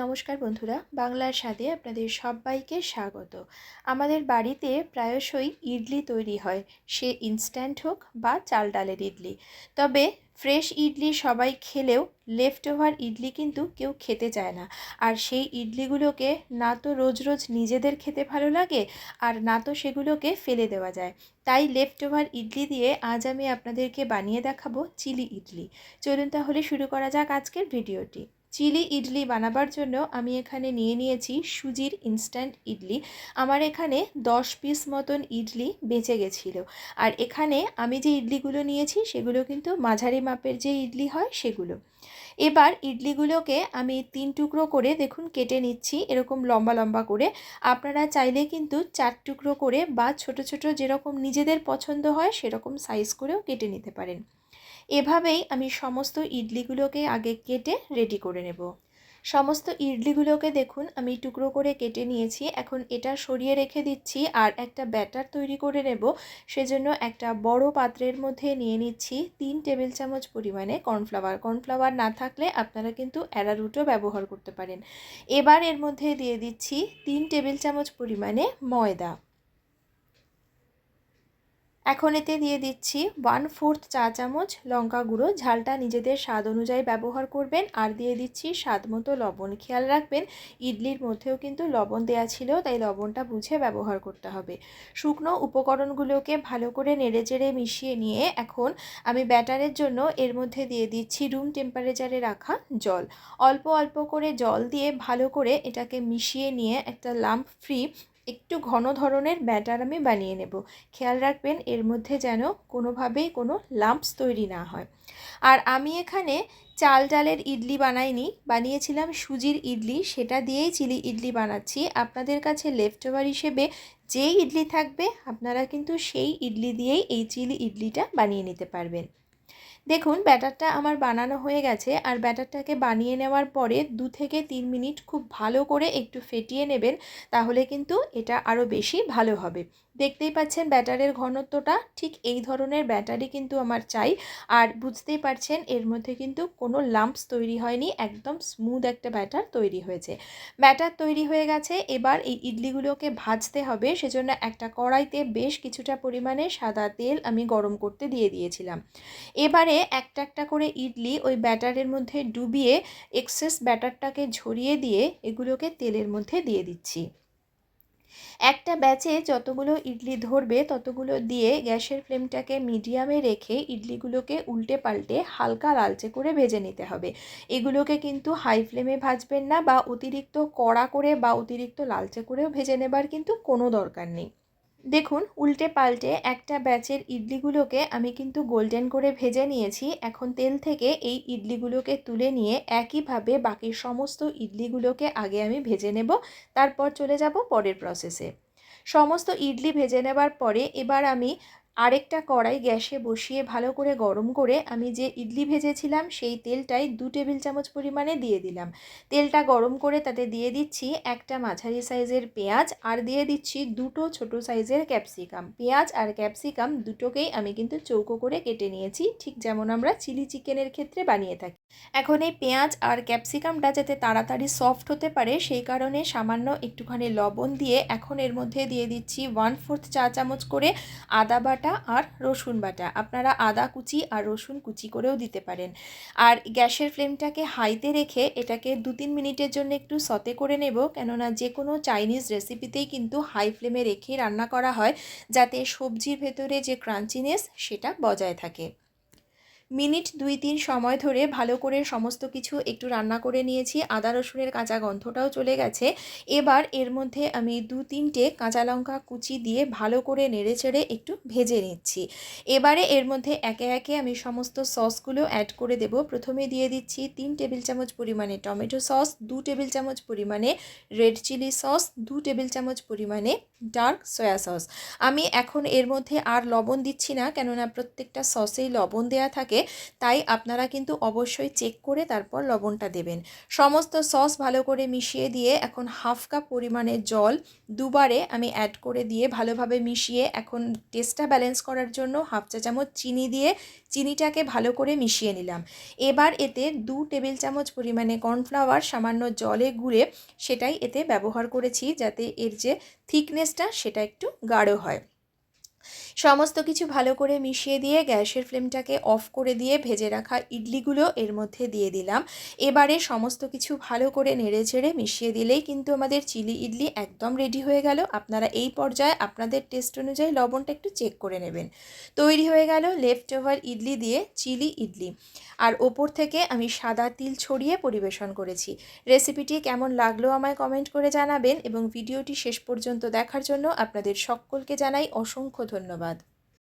নমস্কার বন্ধুরা, বাংলার স্বাদে আপনাদের সবাইকে স্বাগত। আমাদের বাড়িতে প্রায়শই ইডলি তৈরি হয়, সে ইনস্ট্যান্ট হোক বা চাল ডালের ইডলি। তবে ফ্রেশ ইডলি সবাই খেলেও লেফট ওভার ইডলি কিন্তু কেউ খেতে চায় না। আর সেই ইডলিগুলোকে না তো রোজ রোজ নিজেদের খেতে ভালো লাগে, আর না তো সেগুলোকে ফেলে দেওয়া যায়। তাই লেফট ওভার ইডলি দিয়ে আজ আমি আপনাদেরকে বানিয়ে দেখাবো চিলি ইডলি। চলুন তাহলে শুরু করা যাক আজকের ভিডিওটি। চিলি ইডলি বানাবার জন্য আমি এখানে নিয়ে নিয়েছি সুজির ইনস্ট্যান্ট ইডলি। আমার এখানে দশ পিস মতন ইডলি বেঁচে গেছিল। আর এখানে আমি যে ইডলিগুলো নিয়েছি, সেগুলো কিন্তু মাঝারি মাপের যে ইডলি হয়, সেগুলো। এবার ইডলিগুলোকে আমি তিন টুকরো করে দেখুন কেটে নিচ্ছি, এরকম লম্বা লম্বা করে। আপনারা চাইলে কিন্তু চার টুকরো করে বা ছোট ছোট যেরকম নিজেদের পছন্দ হয়, সেরকম সাইজ করেও কেটে নিতে পারেন। এভাবেই আমি সমস্ত ইডলিগুলোকে আগে কেটে রেডি করে নেব। সমস্ত ইডলিগুলোকে দেখুন, আমি টুকরো করে কেটে নিয়েছি। এখন এটা সরিয়ে রেখে দিচ্ছি আর একটা ব্যাটার তৈরি করে নেব। সেজন্য একটা বড় পাত্রের মধ্যে নিয়ে নিচ্ছি তিন টেবিল চামচ পরিমাণে কর্নফ্লাওয়ার। কর্নফ্লাওয়ার না থাকলে আপনারা কিন্তু অ্যারারুটও ব্যবহার করতে পারেন। এবার এর মধ্যে দিয়ে দিচ্ছি তিন টেবিল চামচ পরিমাণে ময়দা। এখন এতে দিয়ে দিচ্ছি ওয়ান ফোর্থ চা চামচ লঙ্কা গুঁড়ো। ঝালটা নিজেদের স্বাদ অনুযায়ী ব্যবহার করবেন। আর দিয়ে দিচ্ছি স্বাদ মতো লবণ। খেয়াল রাখবেন, ইডলির মধ্যেও কিন্তু লবণ দেওয়া ছিল, তাই লবণটা বুঝে ব্যবহার করতে হবে। শুকনো উপকরণগুলোকে ভালো করে নেড়েচেড়ে মিশিয়ে নিয়ে এখন আমি ব্যাটারের জন্য এর মধ্যে দিয়ে দিচ্ছি রুম টেম্পারেচারে রাখা জল। অল্প অল্প করে জল দিয়ে ভালো করে এটাকে মিশিয়ে নিয়ে একটা লাম্প ফ্রি একটু ঘন ধরনের ব্যাটার আমি বানিয়ে নেব। খেয়াল রাখবেন, এর মধ্যে যেন কোনোভাবেই কোনো লাম্পস তৈরি না হয়। আর আমি এখানে চাল ডালের ইডলি বানাইনি, বানিয়েছিলাম সুজির ইডলি, সেটা দিয়েই চিলি ইডলি বানাচ্ছি। আপনাদের কাছে লেফট ওভার হিসেবে যেই ইডলি থাকবে, আপনারা কিন্তু সেই ইডলি দিয়েই এই চিলি ইডলিটা বানিয়ে নিতে পারবেন। দেখুন, ব্যাটারটা আমার বানানো হয়ে গেছে আর ব্যাটারটাকে বানিয়ে নেওয়ার পরে দু থেকে তিন মিনিট খুব ভালো করে একটু ফেটিয়ে নেবেন, তাহলে কিন্তু এটা আরও বেশি ভালো হবে। দেখতেই পাচ্ছেন ব্যাটারের ঘনত্বটা, ঠিক এই ধরনের ব্যাটারই কিন্তু আমার চাই। আর বুঝতেই পারছেন এর মধ্যে কিন্তু কোনো লাম্পস তৈরি হয়নি, একদম স্মুথ একটা ব্যাটার তৈরি হয়েছে। ব্যাটার তৈরি হয়ে গেছে, এবার এই ইডলিগুলোকে ভাজতে হবে, সেজন্য একটা কড়াইতে বেশ কিছুটা পরিমাণে সাদা তেল আমি গরম করতে দিয়ে দিয়েছিলাম। এবারে একটা একটা করে ইডলি ওই ব্যাটারের মধ্যে ডুবিয়ে এক্সেস ব্যাটারটাকে ঝরিয়ে দিয়ে এগুলোকে তেলের মধ্যে দিয়ে দিচ্ছি। একটা ব্যাচে যতগুলো ইডলি ধরবে, ততগুলো দিয়ে গ্যাসের ফ্লেমটাকে মিডিয়ামে রেখে ইডলিগুলোকে উল্টে পাল্টে হালকা লালচে করে ভেজে নিতে হবে। এগুলোকে কিন্তু হাই ফ্লেমে ভাজবেন না বা অতিরিক্ত কড়া করে বা অতিরিক্ত লালচে করেও ভেজে নেবার কিন্তু কোনো দরকার নেই। দেখুন, উল্টে পাল্টে একটা ব্যাচের ইডলিগুলোকে আমি কিন্তু গোল্ডেন করে ভেজে নিয়েছি। এখন তেল থেকে এই ইডলিগুলোকে তুলে নিয়ে একইভাবে বাকি সমস্ত ইডলিগুলোকে আগে আমি ভেজে নেব, তারপর চলে যাব পরের প্রসেসে সমস্ত ইডলি ভেজে নেবার পরে এবার আমি আরেকটা কড়াই গ্যাসে বসিয়ে ভালো করে গরম করে আমি যে ইডলি ভেজেছিলাম, সেই তেলটাই দু টেবিল চামচ পরিমাণে দিয়ে দিলাম। তেলটা গরম করে তাতে দিয়ে দিচ্ছি একটা মাঝারি সাইজের পেঁয়াজ আর দিয়ে দিচ্ছি দুটো ছোট সাইজের ক্যাপসিকাম। পেঁয়াজ আর ক্যাপসিকাম দুটোকেই আমি কিন্তু চৌকো করে কেটে নিয়েছি, ঠিক যেমন আমরা চিলি চিকেনের ক্ষেত্রে বানিয়ে থাকি। এখন এই পেঁয়াজ আর ক্যাপসিকামটা যাতে তাড়াতাড়ি সফট হতে পারে, সেই কারণে সামান্য একটুখানি লবণ দিয়ে এখন এর মধ্যে দিয়ে দিচ্ছি ওয়ান ফোর্থ চা চামচ করে আদা বাটা বাটা আর রসুন বাটা। আপনারা আদা কুচি আর রসুন কুচি করেও দিতে পারেন। আর গ্যাসের ফ্লেমটাকে হাইতে রেখে এটাকে দু তিন মিনিটের জন্য একটু সতে করে নেব। কেননা যে কোনো চাইনিজ রেসিপিতেই কিন্তু হাই ফ্লেমে রেখে রান্না করা হয়, যাতে সবজির ভেতরে যে ক্রাঞ্চিনেস সেটা বজায় থাকে। মিনিট দুই তিন সময় ধরে ভালো করে সমস্ত কিছু একটু রান্না করে নিয়েছি। আদা, রসুনের কাঁচা গন্ধটাও চলে গেছে। এবার এর মধ্যে আমি দু তিনটে কাঁচা লঙ্কা কুচি দিয়ে ভালো করে নেড়ে চেড়ে একটু ভেজে নিচ্ছি। এবারে এর মধ্যে একে একে আমি সমস্ত সসগুলো অ্যাড করে দেব। প্রথমে দিয়ে দিচ্ছি তিন টেবিল চামচ পরিমাণে টমেটো সস, দু টেবিল চামচ পরিমাণে রেড চিলি সস, দু টেবিল চামচ পরিমাণে ডার্ক সয়া সস। আমি এখন এর মধ্যে আর লবণ দিচ্ছি না, কেননা প্রত্যেকটা সসেই লবণ দেওয়া থাকে। থাকে তাই আপনারা কিন্তু অবশ্যই চেক করে তারপর লবণটা দেবেন। সমস্ত সস ভালো করে মিশিয়ে দিয়ে এখন হাফ কাপ পরিমাণে জল দুবারে আমি অ্যাড করে দিয়ে ভালোভাবে মিশিয়ে এখন টেস্টটা ব্যালেন্স করার জন্য হাফ চা চামচ চিনি দিয়ে চিনিটাকে ভালো করে মিশিয়ে নিলাম। এবার এতে দু টেবিল চামচ পরিমাণে কর্নফ্লাওয়ার সামান্য জলে গুলে সেটাই এতে ব্যবহার করেছি যাতে এর যে থিকনেসটা সেটা একটু গাঢ় হয়। সমস্ত কিছু ভালো করে মিশিয়ে দিয়ে গ্যাসের ফ্লেমটাকে অফ করে দিয়ে ভেজে রাখা ইডলিগুলো এর মধ্যে দিয়ে দিলাম। এবারে সমস্ত কিছু ভালো করে নেড়ে ছেড়ে মিশিয়ে দিলেই কিন্তু আমাদের চিলি ইডলি একদম রেডি হয়ে গেল। আপনারা এই পর্যায়ে আপনাদের টেস্ট অনুযায়ী লবণটা একটু চেক করে নেবেন। তৈরি হয়ে গেল লেফট ওভার ইডলি দিয়ে চিলি ইডলি। আর ওপর থেকে আমি সাদা তিল ছড়িয়ে পরিবেশন করেছি। রেসিপিটি কেমন লাগল আমায় কমেন্ট করে জানাবেন এবং ভিডিওটি শেষ পর্যন্ত দেখার জন্য আপনাদের সকলকে জানাই অসংখ্য ধন্যবাদ